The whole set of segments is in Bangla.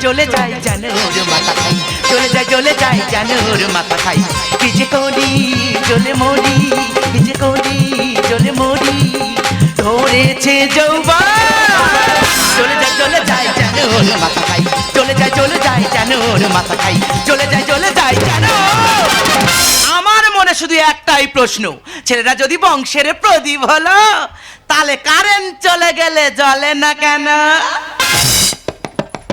চলে যায় জানো মাথা খাই। চলে যায় চলে যায় জানো ওর মাথা খাই। কি যে করি, চলে মরি, কি যে করি, চলে মরি। ধরেছে যৌবন। চলে যায় চলে যায় জানো মাথা খাই। চলে যায় চলে যায় জানো ওর মাথা খাই। চলে যায় চলে যায় জানো আমার মনে শুধু একটাই প্রশ্ন, ছেলেরা যদি বংশের প্রদীপ হলো, তাহলে কারেন্ট চলে গেলে জ্বলে না কেন?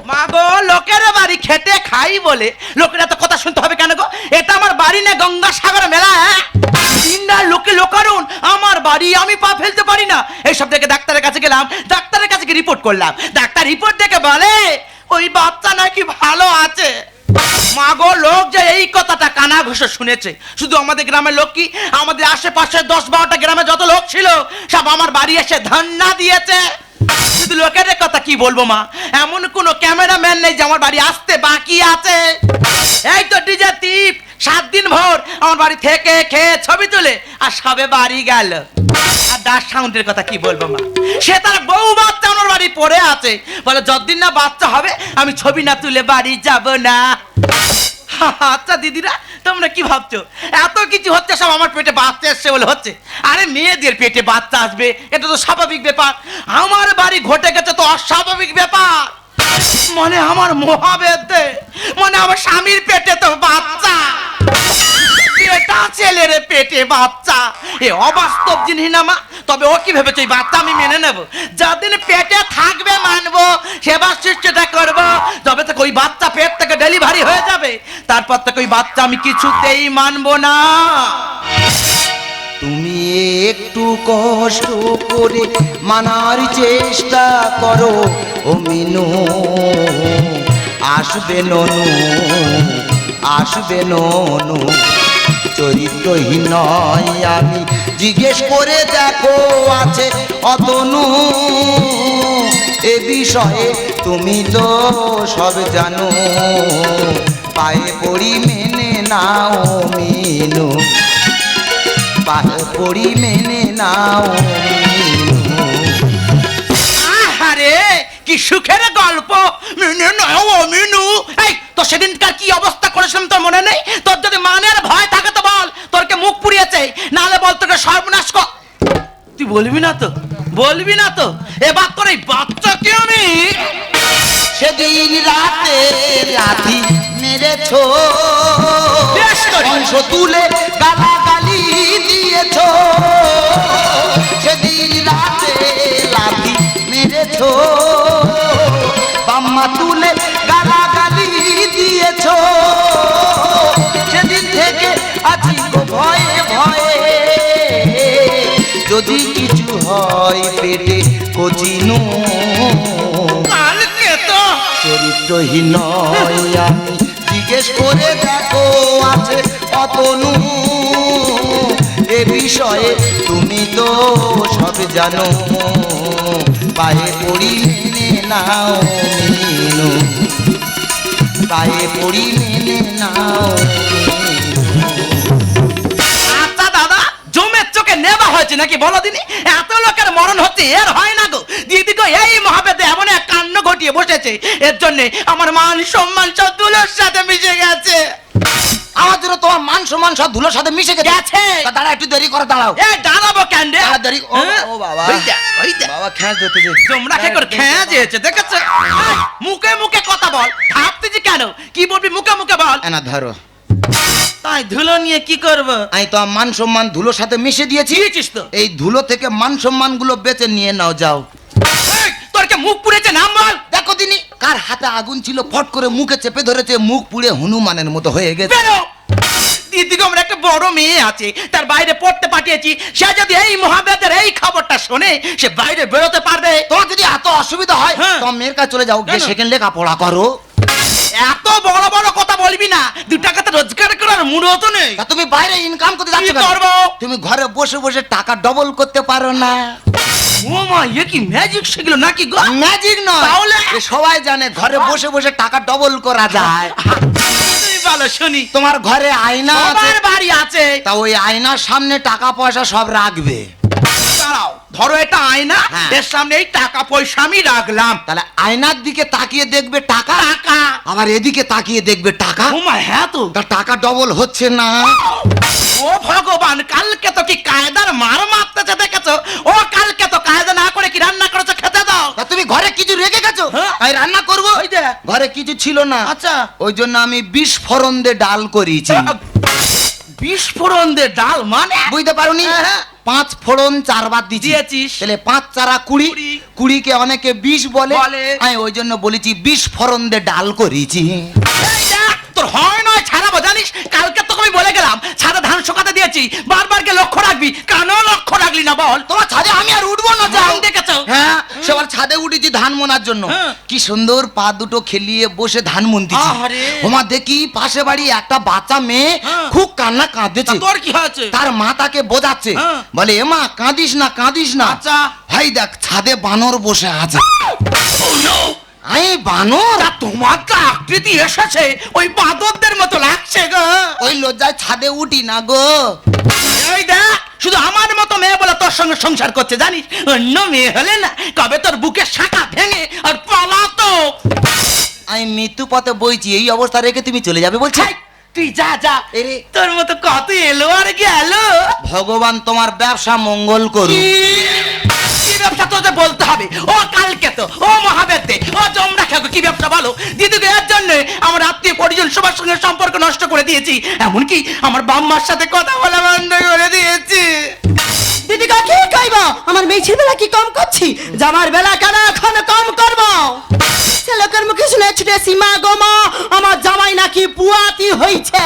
মা গো লোকের বাড়ি খেটে খাই বলে। লোকেরা তো কথা শুনতে হবে কেন গো? এটা আমার বাড়ি না গঙ্গা সাগর মেলা হ্যাঁ? তিনটা লোকে লোকারুন আমার বাড়ি আমি পা ফেলতে পারি না। এইসব দেখে ডাক্তারের কাছে গেলাম, ডাক্তারের কাছে গিয়ে রিপোর্ট করলাম। ডাক্তার রিপোর্ট দেখে বলে, ওই বাচ্চা নাকি ভালো আছে। মাগো, লোক যে এই কথাটা কানা ঘুষে শুনেছে। শুধু আমাদের গ্রামের লোক কি? আমাদের আশেপাশে দশ বারোটা গ্রামে যত লোক ছিল, সব আমার বাড়ি এসে ধন্না দিয়েছে। লোকের কথা কি বলব মা? এমন কোনো ক্যামেরাম্যান নেই যে আমার বাড়ি আসতে বাকি আছে। এই তো ডিজে টিপ সাত দিন ভোর আমার বাড়ি থেকে খেয়ে ছবি তুলে আর সবে বাড়ি গেল। আর দাস সাউন্ডের কথা কি বলব মা? সে তার বউ বাচ্চা আমার বাড়ি পড়ে আছে। বলে, যতদিন না বাচ্চা হবে, আমি ছবি না তুলে বাড়ি যাব না। আচ্ছা দিদিরা, তোমরা কি ভাবছ? এত কিছু হচ্ছে, সব আমার পেটে বাচ্চা এসছে বলে হচ্ছে। আরে, মেয়েদের পেটে বাচ্চা আসবে, এটা তো স্বাভাবিক ব্যাপার। আমার বাড়ি ঘটে গেছে তো অস্বাভাবিক ব্যাপার। মানে আমার মহাবেদে মানে আমার স্বামীর পেটে তো বাচ্চা। এটা ছেলের পেটে বাচ্চা। এ অবাস্তব জিনিস না, মা? তবে ও কি ভেবেছে বাচ্চা আমি মেনে নেব? যাদিন পেটে থাকবে মানবো সেবা শিষ্যটা করব, তবে থেকে ওই বাচ্চা পেট থেকে ডেলিভারি হয়ে যাবে। তারপর থেকে ওই বাচ্চা আমি কিছুতেই মানবো না। তুমি একটু কষ্ট করে মানার চেষ্টা করো, ও মিনু। আসবে ননু আসবে ননু। চরিত্রহীন নয় আমি। জিজ্ঞেস করে দেখো, আছে অতনু। এ বিষয়ে তুমি তো সব জানো। পায়ে পড়ি মেনে নাও মিনু। পায়ে পড়ি মেনে নাও। আরে কি সুখের গল্প। মিনু নয় ও মিনু। এই, তো সেদিনকার কি অবস্থা করেছিলাম তোর মনে নেই? তোর যদি মানের ভয় থাকে তোরকে মুখ পুড়িয়েছে নালে বল তোকে সর্বনাশ কর তুই বলবি না তো? বলবি না তো? এবার তোর এই বাচ্চাকে আমি সেদিন রাতে লাথি মেরেছ। বেশ করে। অংশ তুলে গালাগালি দিয়েছ। সেদিন রাতে লাথি মেরেছ। যদি কিছু হয় পেটে কচিনু কালকে তো চরিত্রহীন নয় আমি। জিজ্ঞেস করে দেখো আছে অতনু এ বিষয়ে তুমি তো সব জানো। পায়ে পড়ি মেনে নাও মিনু। পায়ে পড়ি মেনে নাও হয়েছে নাকি বলো দিনি? এত লোকের মরণ হচ্ছে এর হয় না গো। দিদি গো এই মহাবেদে এমন এক কাণ্ড ঘটিয়ে বসেছে এর জন্য আমার মান সম্মান সব দুলোর সাথে মিশে গেছে। আমার জন্য তোমার মান সম্মান সব ধুলোর সাথে মিশে গেছে। দাঁড়া একটু দেরি করে দাঁড়াও। এ দাঁড়াবো কেন রে? তাড়াতাড়ি ও হ্যাঁ? বাবা। বাবা খেঁচ দিতে যে। তোমরা কে করে খেয়া যেয়েছে দেখেছ? মুখে মুখে কথা বল। ভাবতেছি কেন? কি বলবি মুখে মুখে বল। এনা ধরো। তাই ধুলো নিয়ে কি করব? আমি তো মান সম্মান ধুলোর সাথে মিশে দিয়েছি। দিয়েছিস তো। এই ধুলো থেকে মান সম্মানগুলো বেঁচে নিয়ে নাও যাও। তোর কে মুখ পুড়েছে নাম বল। দেখো দিনি কার হাতে আগুন ছিল ফট করে মুখে চেপে ধরেছে মুখ পুড়ে হনুমানের মতো হয়ে গেছে। দিদিকে আমার একটা বড় মেয়ে আছে তার বাইরে পড়তে পাঠিয়েছি। সে যদি এই মহাবেদের এই খবরটা শোনে সে বাইরে বেরোতে পারবে। তোমার যদি এত অসুবিধা হয় হ্যাঁ। মেয়ের কাছে চলে যাও গিয়ে? সেখানে লেখাপড়া করো এত বড় বড় কথা বলবি না টাকা রোজগার করার মুড়ো নেই। তা তুমি বাইরে ইনকাম করতে যাচ্ছ কি কেন? করব? তুমি ঘরে বসে বসে টাকা ডবল করতে পারো না। ও মা এ কি ম্যাজিক শিখলো নাকি গো? ম্যাজিক নয়। তাহলে? এ সবাই জানে ঘরে বসে বসে টাকা ডবল করা যায়। বলো শুনি। তোমার ঘরে আয়না আছে। বাড়ি আছে। তা ওই আয়নার সামনে টাকা পয়সা সব রাখবে। ধরো এটা আয়না হ্যাঁ। এর সামনে এই টাকা পয়সা আমি রাখলাম। তাহলে আয়নার দিকে তাকিয়ে দেখবে টাকা। টাকা। আবার এদিকে তাকিয়ে দেখবে টাকা। ওমা হ্যাঁ তো। তা টাকা ডবল হচ্ছে না। ও ভগবান কালকে তো কি কায়দার মার মারতেছে দেখেছ? ও কালকে তো কায়দা না করে কি রান্না করেছ খেতে দাও। তা তুমি ঘরে কিছু রেখে গেছো? হ্যাঁ। আমি রান্না করব? ওই যে। ঘরে কিছু ছিল না। আচ্ছা। ওই জন্য আমি বিষ ফোড়ন দিয়ে ডাল করিয়েছি বিস্ফোরণ দিয়ে ডাল মানে? বুঝতে পারোনি? হ্যাঁ, হ্যাঁ। পাঁচ ফোড়ন চারবার দিয়েছি দিয়েছিস। তাহলে পাঁচ চারা কুড়ি কুড়ি। কুড়িকে অনেকে বিষ বলে বলে। আমি ওই জন্য বলেছি বিষ ফোড়ন দিয়ে ডাল করেছি তোর হয় নয় ছাড়াবো জানিস গেলাম ছাদে ধান শুকাতে দিয়েছি। বারবার কে লক্ষ্য রাখবি? কেন লক্ষ্য রাখলি না বল? তোমার ছাদে আমি আর উঠবো না ধান দেখেছ? হ্যাঁ। সবার ছাদে উঠেছি ধান মোনার জন্য। কি সুন্দর পা দুটো খেলিয়ে বসে ধান মুনতেছি। ওমা দেখি পাশে বাড়ি একটা বাচ্চা মেয়ে। খুব কান্না তা কাঁদতেছে তোর কি হয়েছে? তার মা তাকে বোঝাচ্ছে। বলে এমা কাঁদিস না কাঁদিস না। আচ্ছা। ভাই দেখ ছাদে বানর বসে আছে। আই বানর! তা তোমার তো আকৃতি এসেছে। ওই বাঁদরদের মতো লাগছে গো। ওই লজ্জায় ছাদে উঠি না গো। এই দেখ শুধু আমার মতো মেয়ে বলে তোর সঙ্গে সংসার করছে জানিস? অন্য মেয়ে হলে না কবে তোর বুকে শাখা ভেঙে আর পালাতো। আমি মৃত্যু পথে বইছি এই অবস্থা রেখে তুমি চলে যাবে বলছি। তুই যা যা। এরে। তোর মতো কত এলো আর গেল। ভগবান তোমার ব্যবসা মঙ্গল করুক। ব্যবসা তোদের বলতে হবে। ও কালকে তো, ও মহাবেদে ও জমরা খেকো কি ব্যবসা বলো? দিদিকে এর জন্য আমার আত্মীয় পরিজন সবার সঙ্গে সম্পর্ক নষ্ট করে দিয়েছি। এমনকি আমার বাম্মার সাথে কথা বলা বন্ধ করে দিয়েছি। দিদি কাকে কইব? আমার মেয়েছির বেলা কি কম করছি? জামার বেলা কেন এখন কম করব? সে লোকের মুখে শুনে ছুটে সীমা গো মা আমার জামাই নাকি পুয়াতি হইছে।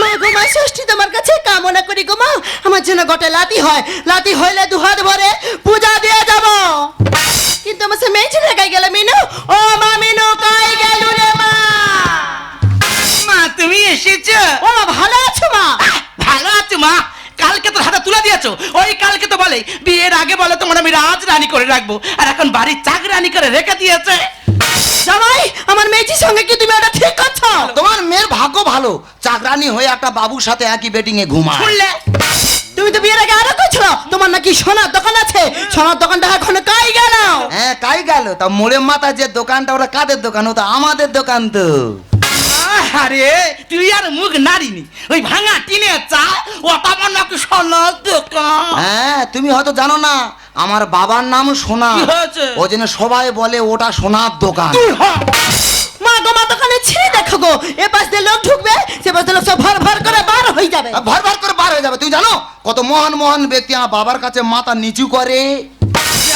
মা গো মা ষষ্ঠী তোমার কাছে কামনা করি গো মা আমার জন্য গটে লাতি হয় লাতি হইলে দুহাত ভরে পূজা দিয়ে যাব। কিন্তু আমার সে মেয়ে ছেলে কাই গেল মিনু ও মা মিনু কাই গেল রে মা? মা তুমি এসেছ? ও ভালো আছো মা? ভালো আছো মা কালকে তো হাতে তুলে দিয়েছ? ওই কালকে তো বলে বিয়ের আগে বলে তোমার আমি রাজ রানী করে রাখব আর এখন বাড়ির চাকরানি করে রেখে দিয়েছে। জামাই আমার মেয়েছির সঙ্গে কি তুমি ওটা ঠিক করছ? তোমার মেয়ের ভাগ্য ভালো। চাকরানি হয়ে একটা বাবুর সাথে একই বেটিং এ ঘুমায়। শুনলে? তুমি তো বিয়ের আগে আরও কইছিল তোমার নাকি সোনার দোকান আছে। সোনার দোকানটা এখন কাই গেল? হ্যাঁ কাই গেল? তা মোড়ে মাথা যে দোকানটা ওরা কাদের দোকান? ও তো আমাদের দোকান তো। আরে তুই আর মুখ নারিনি ওই ভাঙা টিনে চা নাকি সোনার দোকান। হ্যাঁ তুমি হয়তো জানো না আমার বাবার নাম সোনা? ওই জন্য সবাই বলে ওটা সোনার দোকান। মা গো মা দোকানে ছিঁড়ে দেখো গো। এ পাশ দিয়ে লোক ঢুকবে সে পাশ দিয়ে লোক সব ভর ভর করে বার হয়ে যাবে। ভর ভর করে বার হয়ে যাবে তুমি জানো? কত মহান মহান ব্যক্তি আমার বাবার কাছে মাথা নিচু করে।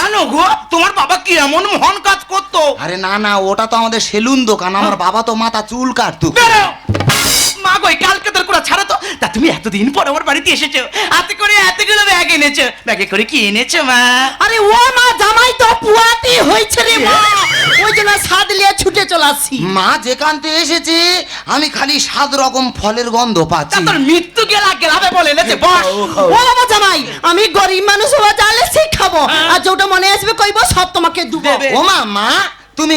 জানো গো তোমার বাবা কি এমন মহান কাজ করতো। আরে না না ওটা তো আমাদের সেলুন দোকান আমার বাবা তো মাথা চুল কাটতো। বেরো। মা গো এই কালকে তোর করে ছাড়ো তো। তা তুমি এতদিন পর আমার বাড়িতে এসেছ হাতে করে এতগুলো ব্যাগ এনেছো। ব্যাগে করে কি এনেছো মা? আরে ও মা জামাই তো পুয়াতি হয়েছে রে মা ওই জন্য সাদ লিয়ে ছুটে চলে আসছি মা যেখান এসেছে আমি খালি সাত রকম ফলের গন্ধ পাচ্ছি। তোর মৃত্যু গেলা গেলাবে বলে এনেছে বস। ও বাবা জামাই আমি গরিব মানুষ হওয়া জানলে শিখাবো। আর যেটা মনে আসবে কইবো সব তোমাকে দুবো। ও মা মা তুমি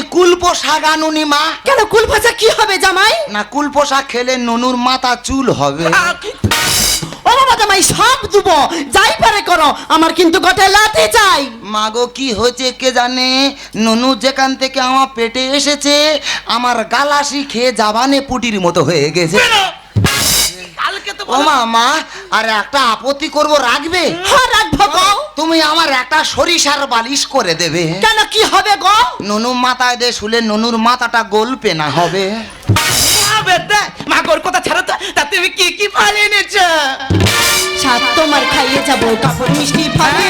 মা। কেন কুল ভাষা কি হবে জামাই? না কুলপো শাক খেলে ননুর মাথা চুল হবে। বাবা জামাই সব দুবো যাই পারে করো আমার কিন্তু গটে চাই। মাগো কি হয়েছে কে জানে? ননু যেখান থেকে আমার পেটে এসেছে আমার গালাসি খেয়ে জাবানে পুটির মতো হয়ে গেছে। মা মা আর একটা আপত্তি করব রাখবে? হ্যাঁ রাখব গো। তুমি আমার একটা সরিষার বালিশ করে দেবে। কেন কি হবে গো? ননু মাথায় দে শুলে ননুর মাথাটা গোলপে না হবে। মা গোর কথা ছাড়ো তো। তা তুমি কি কি ফল এনেছো? তোমার খাইয়ে যাব কাপড় মিষ্টি ফলে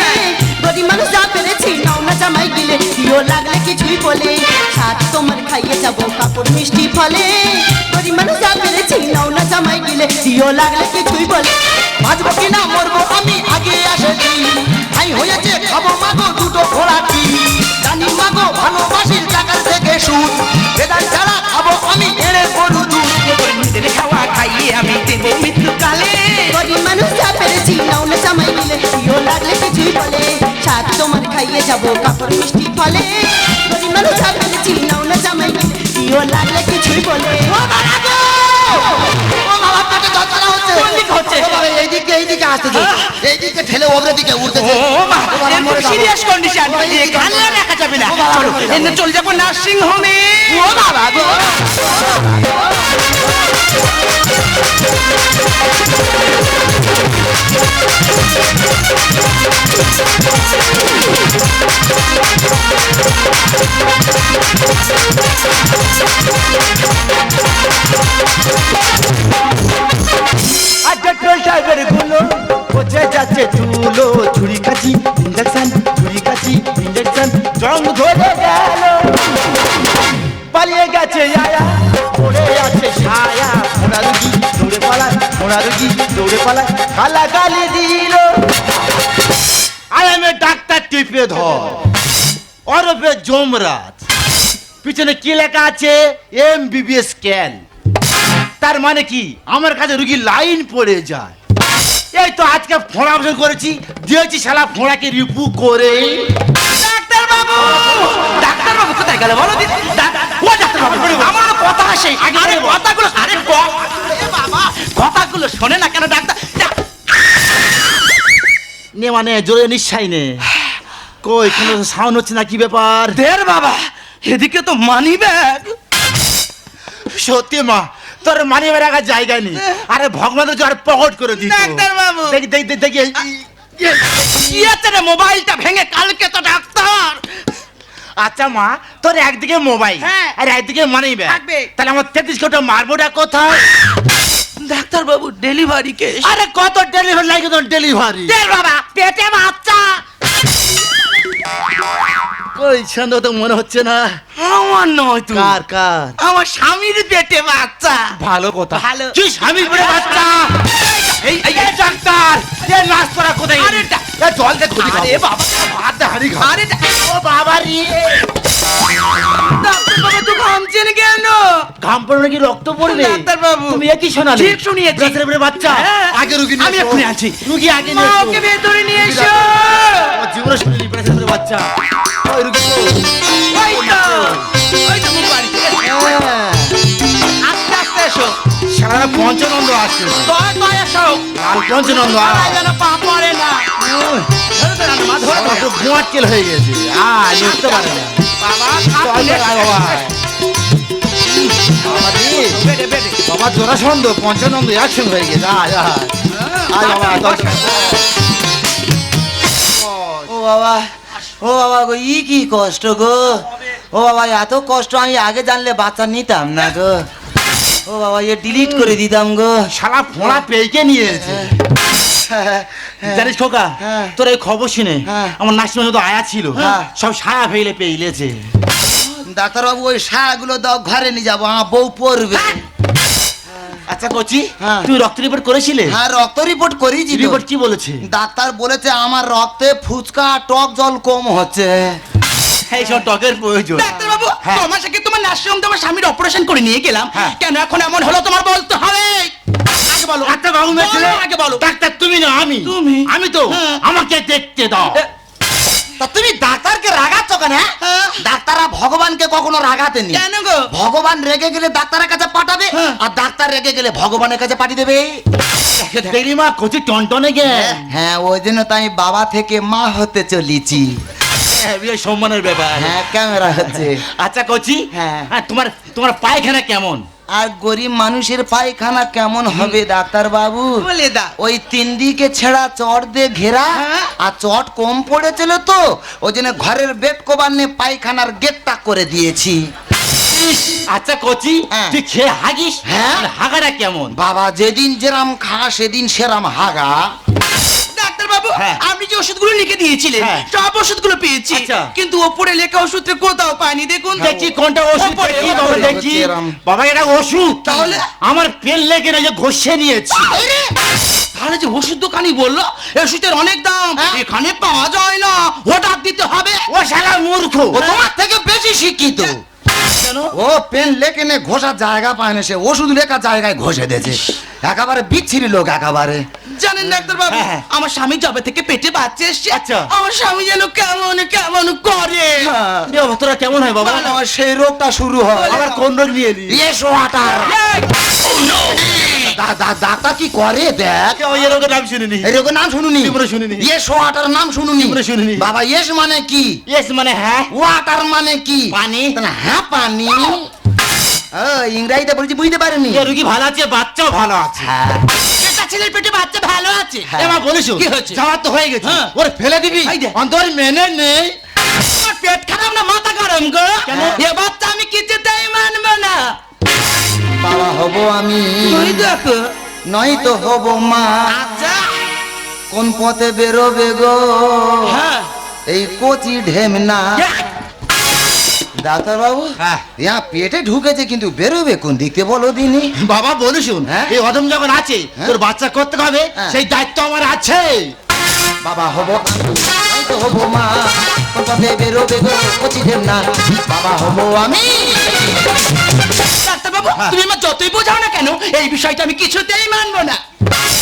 গরিব মানুষ যা পেরেছি নাও না জামাই গিলে। দিও লাগলে কিছুই বলে সাত তোমার খাইয়ে যাব কাপড় মিষ্টি ফলে। গরিব মানুষ যা পেরেছি নাও না জামাই গিলে। দিও লাগলে কিছুই বলে। বাঁচবো কি না মরবো আমি আগে আসেছি। ভাই হয়েছে খাব মাগো দুটো ঘোড়া জানি মাগো ভালোবাসির টাকার থেকে সুদ বেদান ছাড়া খাব আমি এড়ে গরু দুধ। খাওয়া খাইয়ে আমি দেবো মৃত্যুকালে। গরিব মানুষ যা পেরেছি নাও না জামাই গিলে দিও লাগলে কিছুই বলে। সাত তোমার খাইয়ে যাব কাপড় মিষ্টি ফলে। গরিব মানুষ যা পেরেছি না জামাই দিও লাগলে কিছুই বলে। ও বাবা গো! ও বাবা পেটে যন্ত্রণা হচ্ছে। কোন দিকে হচ্ছে? ও বাবা এইদিকে এইদিকে এইদিকে ঠেলে ওপরের দিকে উঠতেছে। ও মা ও যাব। সিরিয়াস কন্ডিশন এইদিকে রাখা যাবে না। যাব। চলে যাব নার্সিং হোমে ও বাবা গো। টাইপেরগুলো পচে যাচ্ছে চুলো ছুরি কাছি ইঞ্জেকশন ছুরি কাছি ইঞ্জেকশন জং ধরে গেল। পালিয়ে গেছে আছে দৌড়ে পালায় দৌড়ে পালায়। কালা গালি দিল। এ ডাক্তার টিপে ধর। পিছনে কি লেখা আছে? এম বিবিএস স্ক্যান তার মানে কি? আমার কাছে রুগী লাইন পড়ে যায়। এই তো আজকে ফোঁড়া অপারেশন করেছি। দিয়েছি শালা ফোঁড়াকে রিপু করে ডাক্তার বাবু ডাক্তার বাবু কোথায় গেল বলো দিদি ডাক- ও আমার কথা আসে। আরে কথাগুলো আরে বাবা। কথাগুলো শোনে না কেন ডাক্তার? নে মানে জোরে নিশ্চয় নে। কই কোনো সাউন্ড হচ্ছে না কি ব্যাপার? দের বাবা এদিকে তো মানি ব্যাগ সত্যি মা তোর মানি রাখার জায়গা নেই। আরে ভগবান তো আর পকট করে দিত। ডাক্তার বাবু। দেখি দেখি দেখি, কি আছে রে মোবাইলটা ভেঙে কালকে তো ডাক্তার। আচ্ছা মা তোর একদিকে মোবাইল হ্যাঁ। আর একদিকে মানি ব্যাগ থাকবে। তাহলে আমার তেত্রিশ কোটা মারবোটা কোথায়? ডাক্তার বাবু ডেলিভারি কেস আরে কত ডেলিভারি লাগে তোর ডেলিভারি দের বাবা পেটে বাচ্চা। কই ছন্দ তো মনে হচ্ছে না। আমার নয় তুই কার কার? আমার স্বামীর পেটে বাচ্চা। ভালো কথা। ভালো। কি স্বামী বলে বাচ্চা? এই এই এই ডাক্তার এ নাচ করা কোথায়? আরে ডা- এ জল দে খুদি আরে বাবা দে হাড়ি আরে ও বাবা রে ডাক্তার বাবু তো ঘামছেন কেন ঘাম পড়লে কি রক্ত পড়বে ডাক্তার বাবু তুমি একই শোনালে ঠিক শুনিয়েছি। বাচ্চা হ্যাঁ। আগে রুগী নিয়ে আমি। এক্ষুনি আনছি। রুগী আগে নিয়ে এসো। ওকে ভেতরে নিয়ে এসো আমার জীবনে শুনিনি ব্রাসের উপরে বাচ্চা ওই রুগী। ওই তো ওই তো মুখ বাড়ি হ্যাঁ। আস্তে আস্তে এসো সারা পঞ্চানন্দ আসছে দয়া দয়া এসো আর পঞ্চানন্দ। আর না। ঘুমাটকেল হয়ে গেছে। আয় উঠতে পারে না। বাবা বাবা। জোড়াসন্দ পঞ্চানন্দ একসঙ্গে হয়ে গেছে। আয় আয় আয়। বাবা ও বাবা ও বাবা গো ই কি কষ্ট গো। ও বাবা এত কষ্ট আমি আগে জানলে বাচ্চা নিতাম না গো। ও বাবা এ ডিলিট করে দিতাম গো। সারা ফোঁড়া পেয়েকে নিয়েছে জানিস খোকা হ্যাঁ। তোর এই খবর শুনে হ্যাঁ। আমার নাসিমা তো আয়া ছিল হ্যাঁ। সব সায়া ফেলে পেইলেছে ডাক্তারবাবু ওই সায়াগুলো দাও ঘরে নিয়ে যাব আমার বউ পড়বে আচ্ছা কচি হ্যাঁ। তুই রক্ত রিপোর্ট করেছিলে হ্যাঁ রক্ত রিপোর্ট করিয়েছি তো। রিপোর্ট কি বলেছে ডাক্তার বলেছে আমার রক্তে ফুচকা টক জল কম হচ্ছে এই সব টকের প্রয়োজন ডাক্তার বাবু হ্যাঁ। তোমার সাথে তোমার নার্সিং তোমার স্বামীর অপারেশন করে নিয়ে গেলাম হ্যাঁ। কেন এখন এমন হলো তোমার বলতে হবে আগে বলো। আচ্ছা বাবু বলো, আগে বলো। ডাক্তার তুমি না আমি? তুমি? আমি তো? হ্যাঁ। আমাকে দেখতে দাও। তা তুমি ডাক্তারকে রাগাচ্ছ কেন হ্যাঁ? হ্যাঁ। ডাক্তাররা ভগবানকে কখনো রাগাতেনি কেন গো? ভগবান রেগে গেলে ডাক্তারের কাছে পাঠাবে। আর ডাক্তার রেগে গেলে ভগবানের কাছে পাঠিয়ে দেবে। কচি টনটনে গে। হ্যাঁ ওই জন্য তো আমি বাবা থেকে মা হতে চলেছি। সম্মানের ব্যাপার। হ্যাঁ ক্যামেরা হচ্ছে। আচ্ছা কচি হ্যাঁ। হ্যাঁ তোমার তোমার পায়খানা কেমন? আর গরিব মানুষের পায়খানা কেমন হবে ডাক্তার বাবু? বলে দাও ওই তিন দিকে ছেঁড়া চট দিয়ে ঘেরা হ্যাঁ। আর চট কম পড়েছিল তো ওই জন্য ঘরের বেড কভার নিয়ে পায়খানার গেটটা করে দিয়েছি। আচ্ছা কচি হ্যাঁ। তুই খেয়ে হাগিস? হ্যাঁ। হাগাটা কেমন? বাবা যেদিন যেরাম খা সেদিন সেরাম হাগা। ডাক্তার বাবু হ্যাঁ। আপনি যে ওষুধগুলো লিখে দিয়েছিলেন হ্যাঁ। সব ওষুধগুলো পেয়েছি। আচ্ছা। কিন্তু ওপরে লেখা ওষুধে কোথাও পাইনি দেখুন। দেখছি কোনটা ওষুধ দেখি বাবা এটা ওষুধ। তাহলে? আমার পেন লেগে না যে ঘষে নিয়েছি। তাহলে যে ওষুধ দোকানি বলল ওষুধের অনেক দাম। হ্যাঁ। এখানে পাওয়া যায় না। অর্ডার দিতে হবে। ও শালা মূর্খ। তোমার থেকে বেশি শিক্ষিত। কেন? ও পেন লেখে নে ঘষার জায়গা পায় না সে। ওষুধ লেখা জায়গায় ঘষে দিয়েছে। একেবারে বিচ্ছিরি লোক একেবারে। জানেন ডাক্তার বাবু হ্যাঁ, হ্যাঁ। আমার স্বামী জবে থেকে পেটে বাচ্চা এসছে। আচ্ছা। আমার স্বামী যেন কেমন কেমন করে। বাবা, তোরা কেমন হয় বাবা? আমার সেই রোগটা শুরু হয়। আবার কোন রোগ নিয়ে এলি ইয়েস ওয়াটার ডাক্তার কি করে? দেখ। রোগের নাম শুনিনি। রোগের নাম শুনুনি? শুনিনি। ইয়েস ওয়াটার নাম শুনুনি? শুনিনি। বাবা ইয়েস মানে কি? ইয়েস মানে হ্যাঁ। ওয়াটার মানে কি? পানি। হ্যাঁ পানি। ইংরাজিতে বলছি বুঝতে পারেনি। রুগী ভালো আছে বাচ্চাও ভালো আছে। ছেলের পেটে বাচ্চা ভালো আছে। এবার বলিস কি হয়েছে? যাওয়ার তো হয়ে গেছে। হ্যাঁ। ওর ফেলে দিবি। অন্তর মেনে নেই পেট খারাপ না মাথা গরম গো। এ বাচ্চা আমি কিছুতেই মানবো না। বাবা হব আমি। নয় তো হব মা। আচ্ছা। কোন পথে বেরোবে গো? হ্যাঁ। এই কচি ঢেমনা ডাক্তার বাবু হ্যাঁ। ইয়া পেটে ঢুকেছে কিন্তু বেরোবে কোন দিকে বলো দিনি? বাবা বলি শুন হ্যাঁ? এই অদম যখন আছে হ্যাঁ? তোর বাচ্চা করতে হবে। সেই দায়িত্ব আমার আছে বাবা হব হব মা কবে বেরোবে গো কচি না বাবা হব আমি ডাক্তার হ্যাঁ। তুমি আমার যতই বোঝাও না কেন এই বিষয়টা আমি কিছুতেই মানবো না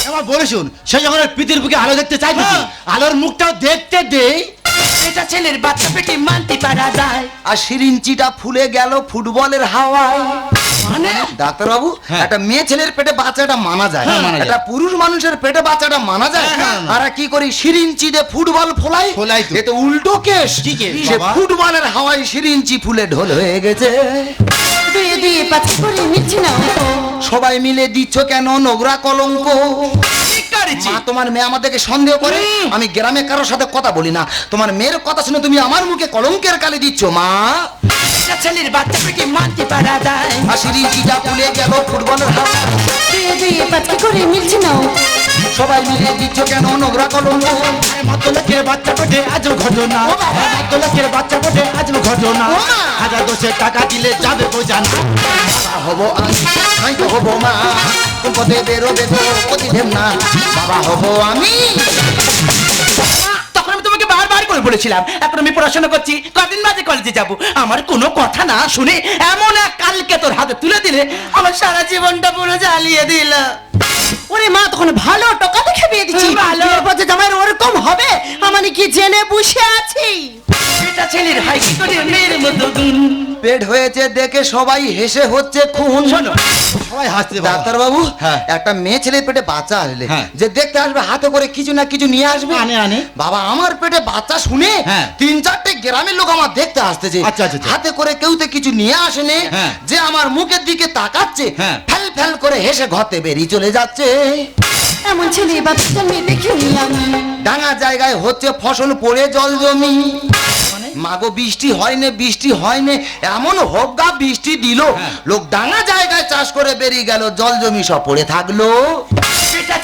আমার বলে শুন সে যখন পিতির বুকে আলো দেখতে চাই হ্যাঁ। আলোর মুখটাও দেখতে দেই এটা ছেলের বাচ্চা পেটে মানতে পারা যায়। আর সিরিঞ্চিটা ফুলে গেল ফুটবলের হাওয়ায়। মানে? ডাক্তার হ্যাঁ। একটা মেয়ে ছেলের পেটে বাচ্চাটা মানা যায়। হ্যাঁ, মানা যায়। একটা পুরুষ মানুষের পেটে বাচ্চাটা মানা যায়। হ্যাঁ। আর কি করি সিরিঞ্চি দিয়ে ফুটবল ফোলাই? ফোলাই তো। এ তো উল্টো কেস। সে ফুটবলের হাওয়ায় সিরিঞ্চি ফুলে ঢোল হয়ে গেছে। সবাই মিলে দিচ্ছ কেন নোংরা কলঙ্ক? করেছি মা তোমার মেয়ে আমাদেরকে সন্দেহ করে? আমি গ্রামে কারোর সাথে কথা বলি না। তোমার মেয়ের কথা শুনে তুমি আমার মুখে কলঙ্কের কালে দিচ্ছ মা। ছেলের বাচ্চা পেটে মানতে পারা যায়। আর সিরিঞ্চিটা ফুলে গেল ফুটবলের হাওয়া দিয়ে দিয়ে পাঁচ করে মিলছে না সবাই মিলে দিচ্ছ কেন নোংরা কলঙ্ক? মতলকের বাচ্চা পেটে আজ ঘটনা। মতলকের বাচ্চা পেটে আজ ঘটনা। হাজার দশে টাকা দিলে যাবে বোঝানা। বাবা হব আমি আমি তো হব মা। কোন বেরোবে গো প্রতি না বাবা হব আমি। তখন আমি তোমাকে বারবার করে বলেছিলাম এখন আমি পড়াশোনা করছি কদিন বাজে কলেজে যাব। আমার কোনো কথা না শুনে এমন এক কালকে তোর হাতে তুলে দিলে আমার সারা জীবনটা পুরো জ্বালিয়ে দিল। ওরে মা তখন ভালো টাকা দেখে বিয়ে দিচ্ছি ভালো। পথে জামাইয়ের ওরকম হবে আমার কি জেনে বসে আছি এটা ছেলের হাই করে মেয়ের মতো গুণ পেট হয়েছে দেখে সবাই হেসে হচ্ছে খুন শোনো সবাই হাসতে ডাক্তার বাবু হ্যাঁ। একটা মেয়ে ছেলের পেটে বাচ্চা আসলে হ্যাঁ। যে দেখতে আসবে হাতে করে কিছু না কিছু নিয়ে আসবে আনে, আনে। বাবা আমার পেটে বাচ্চা শুনে হ্যাঁ। তিন চারটে গ্রামের লোক আমার দেখতে আসতেছে আচ্ছা, আচ্ছা, আচ্ছা। হাতে করে কেউ তো কিছু নিয়ে আসেনি। যে আমার মুখের দিকে তাকাচ্ছে। ফেল ফেল করে হেসে ঘতে বেরিয়ে চলে যাচ্ছে এমন ছেলে বাচ্চা দেখিনি আমি। ডাঙা জায়গায় হচ্ছে ফসল পড়ে জল জমি। মাগো বৃষ্টি হয়নি বৃষ্টি হয়নি এমন হোগা বৃষ্টি দিল। লোক ডাঙা জায়গায় চাষ করে বেরিয়ে গেল জল জমি সব পড়ে থাকল।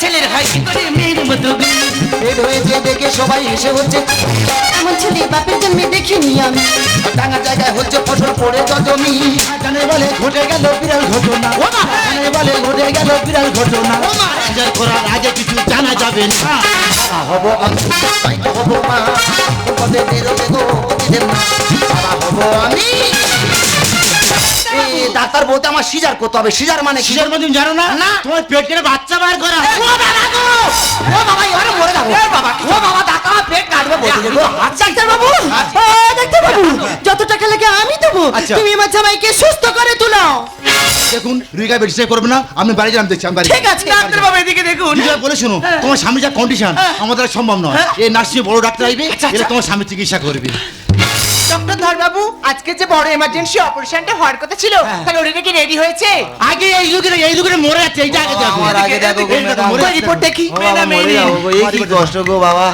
ছেলের হাই কি করে মেয়ের মতো পেট হয়েছে দেখে সবাই এসে হচ্ছে এমন ছেলে বাপের জন্মে দেখিনি আমি। ডাঙা জায়গায় হচ্ছে ফসল পড়ে তো জমি জানে বলে ঘটে গেল বিরাল ঘটনা! জানে বলে ঘটে গেল বিরাল ঘটনা! আজার করার আগে কিছু জানা যাবে না। বাবা হব আমি হব মা। পদে বেরোবে গো না। ডাক্তার বলতে আমার সিজার করতে হবে। সিজার মানে কিসের মধ্যে জানো না? না। তোমার পেট কেটে বাচ্চা বার করা। ও বাবা গো! ও বাবা এবারে মরে যাব। ও বাবা ও বাবা আমার পেট কাটবে বলতে গো ডাক্তার বাবু ডাক্তার বাবু যত টাকা লাগে আমি দেবো। আচ্ছা। তুমি আমার জামাইকে সুস্থ করে তুলো। দেখুন রুইকা বেরিয়ে করবে না আমি বাড়ি যান দেখছি আমি বাড়ি ঠিক আছে ডাক্তার বাবু এদিকে দেখুন। দিদিভাই বলে শোনো তোমার স্বামী যা কন্ডিশন আমাদের সম্ভব নয়। এই নার্সিং বড় ডাক্তার আইবে এরা তোমার স্বামী চিকিৎসা করবে। ডক্টর ধরবাবু আজকে যে বড় এমার্জেন্সি অপারেশনটা হওয়ার কথা ছিল তাহলে ওটা কি রেডি হয়েছে? আগে এই যুগে এই যুগে মরে যাচ্ছে এইটা আগে দেখো। আগে দেখো ম্যাডাম রিপোর্ট দেখি গো, এই কি কষ্ট গো বাবা।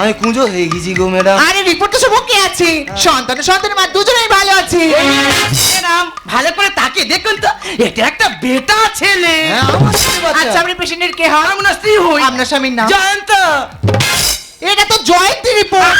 আমি কুঁজো হয়ে গেছি গো ম্যাডাম আরে রিপোর্ট তো সব ওকে আছে। সন্তান সন্তান মা দুজনেই ভালো আছে। ম্যাডাম ভালো করে তাকে দেখুন তো। এটা একটা বেটা ছেলে। হ্যাঁ আচ্ছা আপনি পেশেন্টের কে হন আমার স্ত্রী হই আপনার স্বামীর নাম। জয়ন্ত। এটা তো জয়ন্তী রিপোর্ট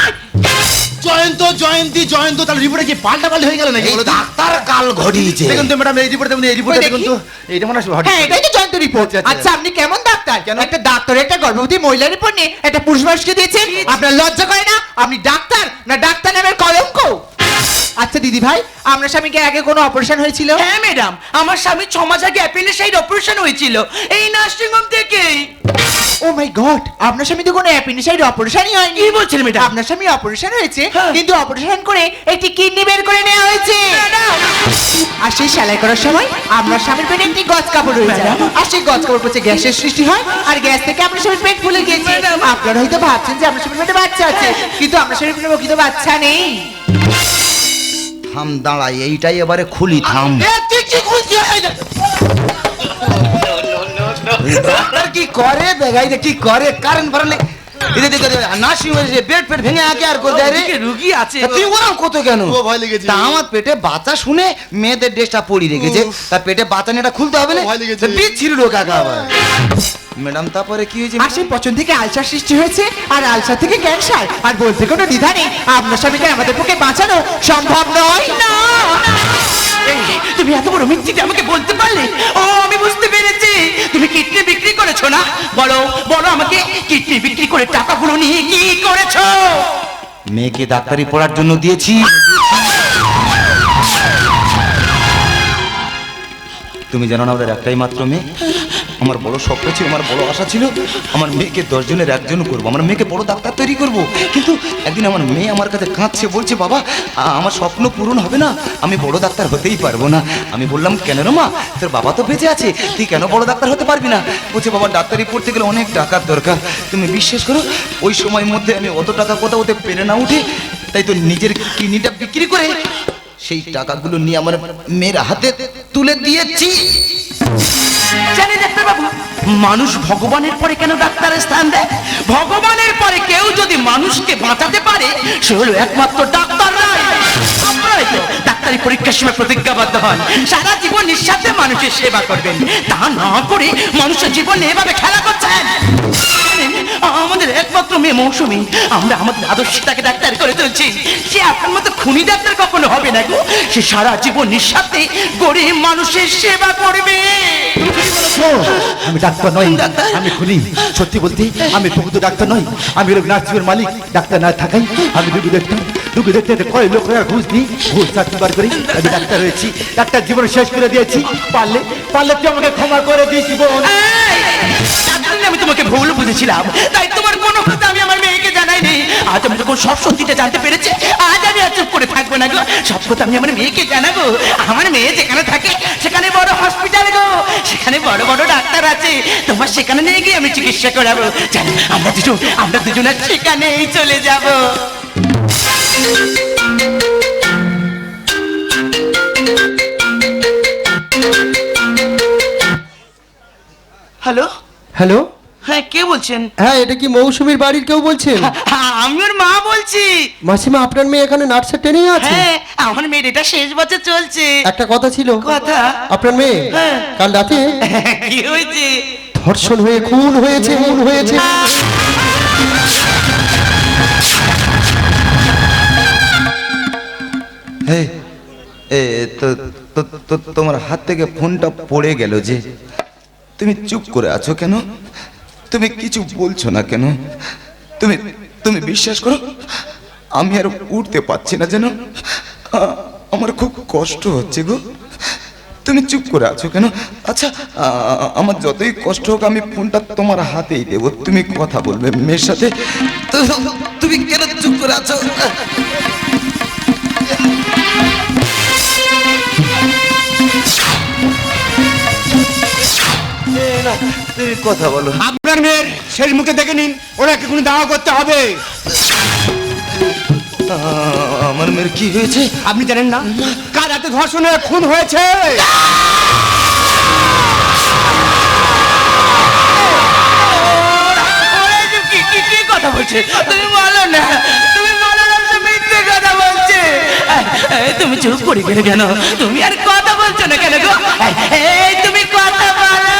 জয়ন্ত জয়ন্তী জয়ন্ত তাহলে রিপোর্টে কি পাল্টা পাল্টা হয়ে গেল নাকি বলো তো? ডাক্তার কাল ঘটিয়েছে। দেখুন তো ম্যাডাম এই রিপোর্ট দেখুন এই রিপোর্ট ওই দেখুন তো এইটা মনে হয় হ্যাঁ এটাই তো জয়ন্ত রিপোর্ট আচ্ছা, আচ্ছা। আচ্ছা আপনি কেমন ডাক্তার? একটা ডাক্তার একটা গর্ভবতী মহিলার রিপোর্ট নিয়ে একটা পুরুষ মানুষকে দিয়েছেন আপনার লজ্জা করে না? আপনি ডাক্তার না ডাক্তার নামের কলঙ্ক? আচ্ছা দিদি ভাই আপনার স্বামীকে আগে কোনো অপারেশন হয়েছিল? হ্যাঁ ম্যাডাম আমার স্বামী ছ মাস আগে অ্যাপেন্ডিসাইড অপারেশন হয়েছিল। এই নার্সিং হোম থেকেই। ও মাই গড আপনার স্বামী তো কোনো অ্যাপেন্ডিসাইড অপারেশনই হয়নি। কি বলছেন ম্যাডাম আপনার স্বামী অপারেশন হয়েছে হ্যাঁ। কিন্তু অপারেশন করে একটি কিডনি বের করে নেওয়া হয়েছে। আর সেই সেলাই করার সময় আপনার স্বামীর পেটে একটি গজ কাপড় রয়ে যায়। আর সেই গজ কাপড় পচে গ্যাসের সৃষ্টি হয় আর গ্যাস থেকে আপনার স্বামীর পেট ফুলে গিয়েছে। আপনারা হয়তো ভাবছেন যে আপনার স্বামীর পেটে বাচ্চা আছে কিন্তু আপনার স্বামীর পেটে প্রকৃত বাচ্চা নেই। থাম দাঁড়াই এইটাই এবারে খুলি থাম ডাক্তার কি করে দেখাই কি করে কারেন্ট নার্সিং হয়েছে পেট পেট ভেঙে আগে আর করে দেয় রে রুগী আছে তুই কত কেন ও ভয় লেগেছে। তা আমার পেটে বাচ্চা শুনে মেয়েদের ড্রেসটা পরি রেখেছে তা পেটে বাচ্চা নিয়ে এটা খুলতে হবে না বিচ্ছিরি লোক আগে আবার ম্যাডাম তারপরে কি হয়েছে আর সেই পচন থেকে আলসার সৃষ্টি হয়েছে আর আলসার থেকে ক্যান্সার আর বলতে কোনো দ্বিধা নেই। আপনার স্বামীকে আমাদের পক্ষে বাঁচানো সম্ভব নয়। না তুমি এত বড় মিথ্যিটা আমাকে বলতে পারলে? ও আমি বুঝতে পেরেছি। তুমি কিডনি বিক্রি করেছ না? বলো বলো আমাকে কিডনি বিক্রি করে টাকাগুলো নিয়ে কি করেছ? মেয়েকে ডাক্তারি পড়ার জন্য দিয়েছি। তুমি জানো না ওদের একটাই মাত্র মেয়ে? আমার বড় স্বপ্ন ছিল, আমার বড় আশা ছিল, আমার মেয়েকে দশজনের একজন করব, আমার মেয়েকে বড় ডাক্তার তৈরি করব। কিন্তু একদিন আমার মেয়ে আমার কাছে কাঁদছে, বলছে, বাবা আমার স্বপ্ন পূরণ হবে না, আমি বড় ডাক্তার হতেই পারব না। আমি বললাম, কেন মা? তোর বাবা তো বেঁচে আছে, তুই কেন বড় ডাক্তার হতে পারবি না? বলছে, বাবা, ডাক্তারি পড়তে গেলে অনেক টাকার দরকার, তুমি বিশ্বাস করো, ওই সময়ের মধ্যে আমি অত টাকা কোথাও ওতে পেরে না উঠে, তাই তো নিজের কিডনিটা বিক্রি করে সেই টাকাগুলো নিয়ে আমার মেয়ের হাতে তুলে দিয়েছি। জানি মানুষ ভগবানের পরে কেন ডাক্তারের স্থান দেয়? ভগবানের পরে কেউ যদি মানুষকে বাঁচাতে পারে, সে হলো একমাত্র ডাক্তার নয় আপনারাই ডাক্তারি পরীক্ষার সময় প্রতিজ্ঞাবদ্ধ হন। সারা জীবন নিঃস্বার্থে মানুষের সেবা করবেন। তা না করে মানুষের জীবন এভাবে খেলা করছেন? আমাদের একমাত্র মেয়ে মৌসুমী। আমরা আমাদের আদর্শটাকে ডাক্তার করে তুলছি। সে আপনার মতো খুনি ডাক্তার কখনো হবে না গো। সে সারা জীবন নিঃস্বার্থে গরিব মানুষের সেবা করবে। আমি ডাক্তার নই? আমি খুনি। সত্যি বলতে আমি প্রকৃত ডাক্তার নই। আমি লোক নার্সিংয়ের মালিক। ডাক্তার না থাকাই আমি রুগী দেখতাম। রুগী দেখতে দেখতে কয় লোক আর ঘুষ দিই, ঘুষ চাকরিবার করি। আমি ডাক্তার হয়েছি, ডাক্তার জীবন শেষ করে দিয়েছি। পারলে পারলে তুই আমাকে ক্ষমা করে দিস! এতদিন আমি তোমাকে ভুল বুঝেছিলাম। তাই তোমার কোনো কথা আমি আমার মেয়েকে জানাইনি। আজ আমি যখন সব সত্যিটা জানতে পেরেছি, আজ আমি আর চুপ করে থাকব না গো। সব কথা আমি আমার মেয়েকে জানাব। আমার মেয়ে যেখানে থাকে, সেখানে বড় হসপিটাল গো। সেখানে বড় বড় ডাক্তার আছে। তোমার সেখানে নিয়ে গিয়ে আমি চিকিৎসা করাবো। জানো আমরা দুজন আমরা দুজন আর সেখানেই চলে যাব। হ্যালো? হ্যালো? হ্যাঁ কে বলছেন? হ্যাঁ এটা কি মৌসুমীর বাড়ির কেউ বলছেন? হ্যাঁ, আমি ওর মা বলছি। মাসিমা আপনার মেয়ে এখানে নার্সের ট্রেনিং আছে? হ্যাঁ আমার মেয়ের এটা শেষ বছর চলছে। একটা কথা ছিল। কথা? আপনার মেয়ে? হ্যাঁ। কাল রাতে? কি হয়েছে? ধর্ষণ হয়ে খুন হয়েছে খুন হয়েছে। হে, এ, তো তোমার হাত থেকে ফোনটা পড়ে গেল যে, তুমি চুপ করে আছো কেন? তুমি কিছু বলছো না কেন? তুমি তুমি বিশ্বাস করো, আমি আর উঠতে পারছি না যেন। আমার খুব কষ্ট হচ্ছে গো। তুমি চুপ করে আছো কেন? আচ্ছা আমার যতই কষ্ট হোক, আমি ফোনটা তোমার হাতেই দেব। তুমি কথা বলবে মেয়ের সাথে। তুমি কেন চুপ করে আছো? না, তুমি কথা বলো। আপনার মেয়ের শেষ মুখে দেখে নিন ওনাকে কোনো দাওয়া করতে হবে। আমার মেয়ের কি হয়েছে? আপনি জানেন না? কার হাতে ধর্ষণে খুন হয়েছে? ওরা যে কি কি কি কথা বলছে? তুমি বলো না তুমি বলো না মিথ্যে কথা বলছে। তুমি চুপ করে গেলে কেন? তুমি আর কথা বলছো না কেন গো? এই তুমি কথা বলো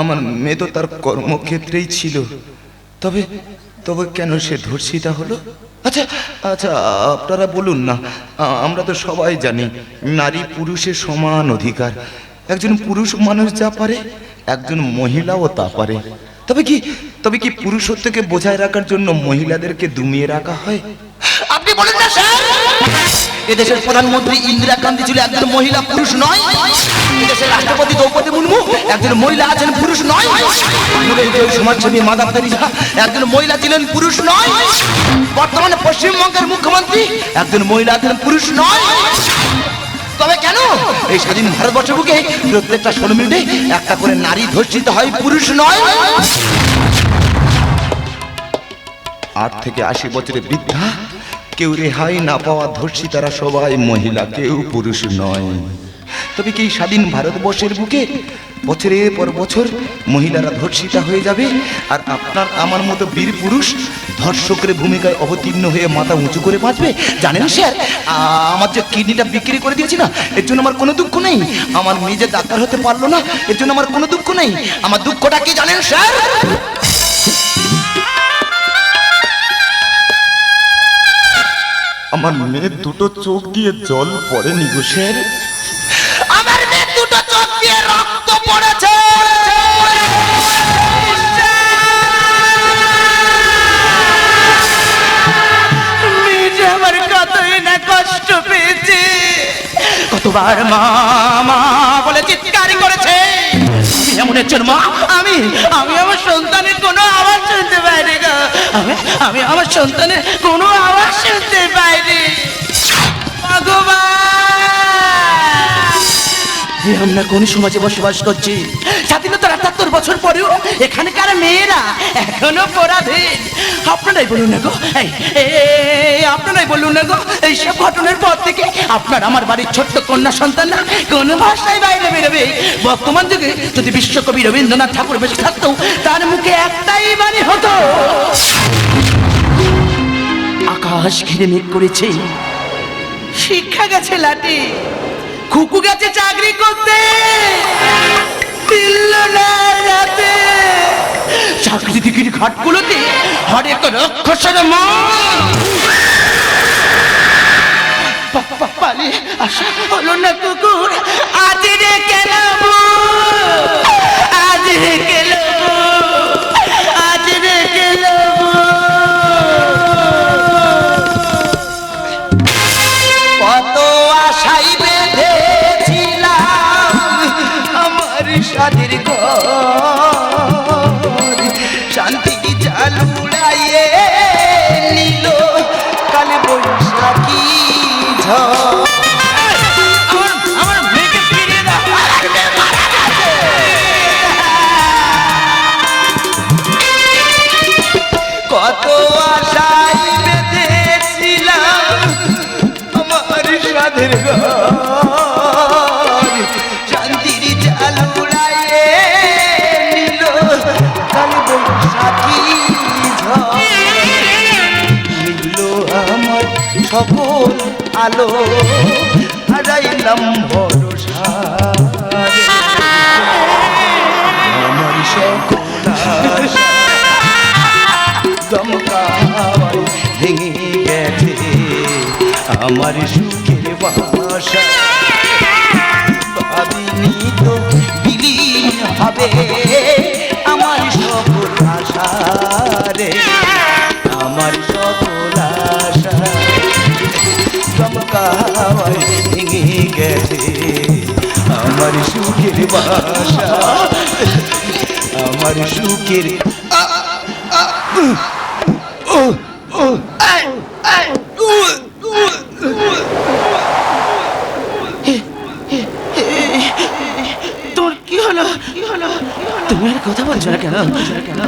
আমার মেয়ে তো তার কর্মক্ষেত্রেই ছিল। তবে তবে কেন সে ধর্ষিতা হলো? আচ্ছা আচ্ছা আপনারা বলুন না। আমরা তো সবাই জানি, নারী পুরুষের সমান অধিকার। একজন পুরুষ মানুষ যা পারে, একজন মহিলাও তা পারে। তবে কি তবে কি পুরুষত্বকে বোঝায় রাখার জন্য মহিলাদেরকে দুমিয়ে রাখা হয়? আপনি বলেন না, স্যার! এদেশের প্রধানমন্ত্রী ইন্দিরা গান্ধী ছিল একজন মহিলা পুরুষ নয়। এদেশের রাষ্ট্রপতি দ্রৌপদী মুর্মু একজন মহিলা আছেন পুরুষ নয়। সমাজসেবী মাদার তেরিসা একজন মহিলা ছিলেন পুরুষ নয়। বর্তমানে পশ্চিমবঙ্গের মুখ্যমন্ত্রী একজন মহিলা আছেন পুরুষ নয়। তবে কেন? এই স্বাধীন ভারতবর্ষ বুকে প্রত্যেকটা ষোলো মিনিটে একটা করে নারী ধর্ষিত হয় পুরুষ নয়। আট থেকে আশি বছরের বৃদ্ধা কেউ রেহাই না পাওয়া ধর্ষিতারা সবাই মহিলা, কেউ পুরুষ নয়। তবে কি স্বাধীন ভারতবর্ষের বুকে বছরের পর বছর মহিলারা ধর্ষিতা হয়ে যাবে? আর আপনার আমার মতো বীর পুরুষ ধর্ষকের ভূমিকায় অবতীর্ণ হয়ে মাথা উঁচু করে বাঁচবে? জানেন স্যার, আমার যে কিডনিটা বিক্রি করে দিয়েছি না, এর জন্য আমার কোনো দুঃখ নেই। আমার নিজে ডাক্তার হতে পারল না, এর জন্য আমার কোনো দুঃখ নেই। আমার দুঃখটা কি জানেন স্যার? আমার মেয়ের দুটো চোখ দিয়ে জল পড়েনি গো আমার মেয়ের দুটো চোখ দিয়ে রক্ত পড়েছে। কতবার বলে চিৎকার করেছে। এমন একজন মা আমি আমি আমার সন্তানের কোনো আওয়াজ আমি আমি আমার সন্তানের কোনো আওয়াজ শুনতে পাইনি। ভগবান আমরা কোন সমাজে বসবাস করছি স্বাধীনতার আটাত্তর বছর পরেও এখানকার মেয়েরা এখনও পরাধীন। আপনারাই বলুন না গো আপনারাই বলুন না গো এইসব ঘটনার পর থেকে আপনার আমার বাড়ির ছোট্ট কন্যা সন্তান না কোন ভাষায় বাইরে বেরোবে। বর্তমান যুগে যদি বিশ্বকবি রবীন্দ্রনাথ ঠাকুর বেঁচে থাকতো, তার মুখে একটাই বাণী হতো। আকাশ ঘিরে মেঘ করেছে, শিক্ষা গেছে লাটি খুকু গেছে চাকরি করতে। রাতে। দিকির ঘাটগুলোতে হরেক রক্ষসের পা- পা- হলো না কুকুর। আজ রে কেন আজ রে আমার স্বাধীর আলো হারাইলাম আমার ভেঙে গেছে। আমার সুখের বাসা তো বিলীন হবে। আমার সকল আশা রে আমার সুখের বাসা। আমার সুখের তোর কি হলো? কি হলো তুমি আর কথা বলছো না কেন? কেন?